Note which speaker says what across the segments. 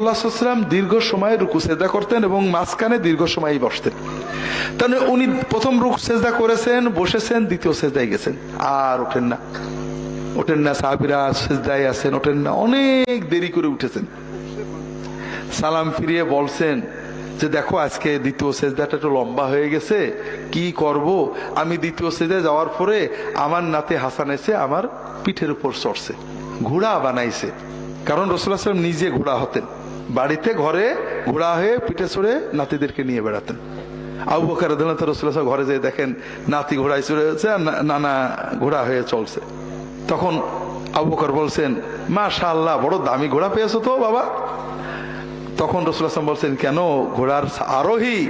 Speaker 1: আল্লাহাম দীর্ঘ সময় রুকু সেজদা করতেন এবং মাঝখানে দীর্ঘ সময় বসতেন। তাহলে উনি প্রথম রুক সেজদা করেছেন, বসেছেন, দ্বিতীয় সেজদায় গেছেন। আর ওঠেন না। ওঠেন না, সাহাবিরা সেজদায় আছেন, ওঠেন না। অনেক দেরি করে উঠেছেন। সালাম ফিরিয়ে বলছেন যে, দেখো, আজকে দ্বিতীয় সেজদাটা একটু লম্বা হয়ে গেছে। কি করব? আমি দ্বিতীয় সেজে যাওয়ার পরে আমার নাতে হাসান এসে আমার পিঠের উপর চড়ছে। ঘোড়া বানাইছে। কারণ রসুল্লাহ নিজে ঘোড়া হতেন। বাড়িতে ঘরে ঘোড়া হয়ে পিঠে চড়ে নাতিদেরকে নিয়ে বেড়াতেন। আবু বকর সাল্লাম ঘরে যেয়ে দেখেন নাতি ঘোড়ায় চড়ে যাচ্ছে আর নানা ঘোড়া হয়ে চলছে। তখন আবু বকর বলছেন মাশা আল্লাহ বড় দামি ঘোড়া পেয়েছ তো বাবা? তখন রসুল আসলাম বলছেন কেন? ঘোড়ার আরোহী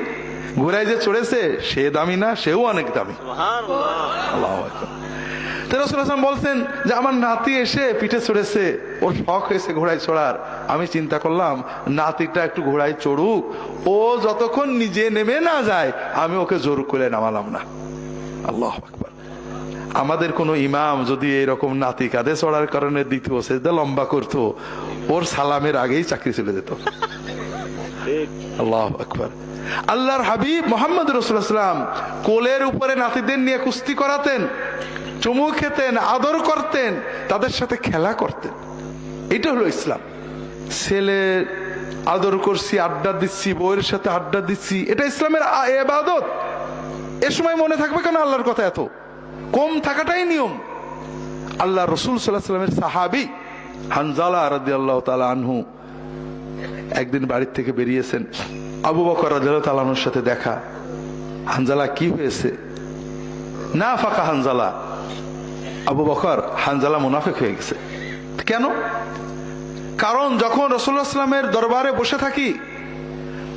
Speaker 1: ঘোড়ায় যে চড়েছে সে দামি না সেও অনেক দামি। আল্লাহু। তো রসুল বলছেন যে, আমার নাতি এসে পিঠে চড়েছে ওর শখ হয়েছে ঘোড়ায় চড়ার। আমি চিন্তা করলাম, নাতিটা একটু ঘোড়ায় চড়ুক, ও যতক্ষণ নিজে নেমে না যায়, আমি ওকে জোর করে নামালাম না। আল্লাহ আকবার। আমাদের কোনো ইমাম যদি এরকম নাতি কাঁধে চড়ার কারণে দ্বিতীয় সেজদা লম্বা করতো, ওর সালামের আগেই চাকরি চলে যেত। আল্লাহ আকবর। আল্লাহর হাবিব মোহাম্মদ রসুলাম কোলের উপরে নাতিদের নিয়ে কুস্তি করাতেন। চুমু খেতেন, আদর করতেন, তাদের সাথে খেলা করতেন। এটা হলো ইসলাম। ছেলে, আদর করছি, আড্ডা দিচ্ছি, বউয়ের সাথে আড্ডা দিচ্ছি, এটা ইসলামের এবাদত। এ সময় মনে থাকবে কেন আল্লাহর কথা এত? কম থাকাটাই নিয়ম। আল্লাহ রসুল সাল্লাহ সাল্লামের সাহাবি হানজালা রাদি আল্লাহ তালা আনহু একদিন বাড়ির থেকে বেরিয়েছেন। আবু বকর সাথে দেখা। হানজালা কি হয়েছে? না ফাঁকা হানজালা। আবু বকর হানজালা মুনাফিক হয়ে গেছে। কেন? কারণ যখন রসুল্লাহ ইসলামের দরবারে বসে থাকি,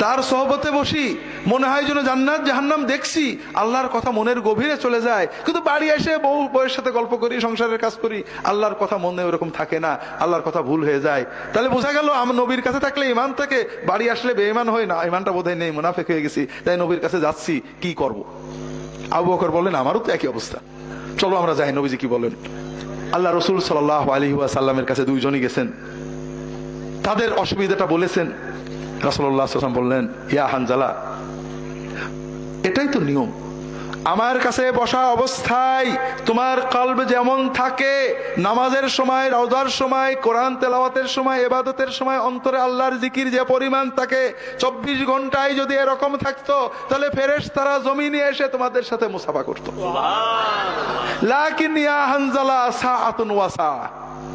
Speaker 1: তার সহবতে বসি, মনে হয় যেন জান্নাত, জাহান্নাম দেখছি, আল্লাহর কথা মনের গভীরে চলে যায়। কিন্তু বাড়ি এসে বউ বউয়ের সাথে গল্প করি, সংসারের কাজ করি, আল্লাহর কথা মনে ওরকম থাকে না, আল্লাহর কথা ভুল হয়ে যায়। তাহলে বোঝা গেল, আমি নবীর কাছে থাকলে ইমান থাকে বাড়ি আসলে বেঈমান হয় না ইমানটা বোধহয় নেই, মুনাফেক হয়ে গেছি, তাই নবীর কাছে যাচ্ছি, কি করব। আবু বকর বললেন, আমারও তো একই অবস্থা। চলো আমরা যাই, নবীজি কি বলেন? আল্লাহ রসুল সাল্লাহ আলী সাল্লামের কাছে দুইজনই গেছেন। তাদের অসুবিধাটা বলেছেন। রাসুল্লাহ বললেন, ইয়া হানজালা, এটাই তো নিয়ম। আমার কাছে বসা অবস্থায় তোমার কলব যেমন থাকে নামাজের সময় রওজার সময় কোরআন তেলাওয়াতের সময় এবাদতের সময় অন্তরে আল্লাহর জিকির যে পরিমাণ থাকে চব্বিশ ঘন্টায় যদি এরকম থাকতো তাহলে ফেরেশ তারা জমিনে এসে তোমাদের সাথে মুসাফা করতো। লাকিন ইয়া হানজালা সাআতুন ওয়াসা।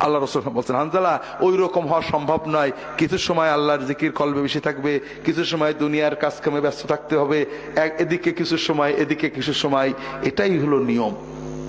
Speaker 1: আল্লাহ রসুল বলছেন, হানজালা, ওই রকম হওয়া সম্ভব নয়। কিছু সময় আল্লাহর জিকির কলবে বেশি থাকবে, কিছু সময় দুনিয়ার কাজকামে ব্যস্ত থাকতে হবে এদিকে কিছু সময়, এদিকে কিছু সময়। এটাই হলো নিয়ম।